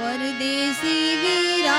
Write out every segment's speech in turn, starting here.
परदेसी वीरा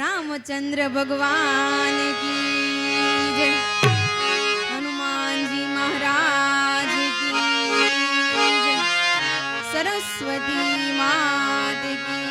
रामचंद्र भगवान की जय। हनुमान जी महाराज की जय। सरस्वती मात की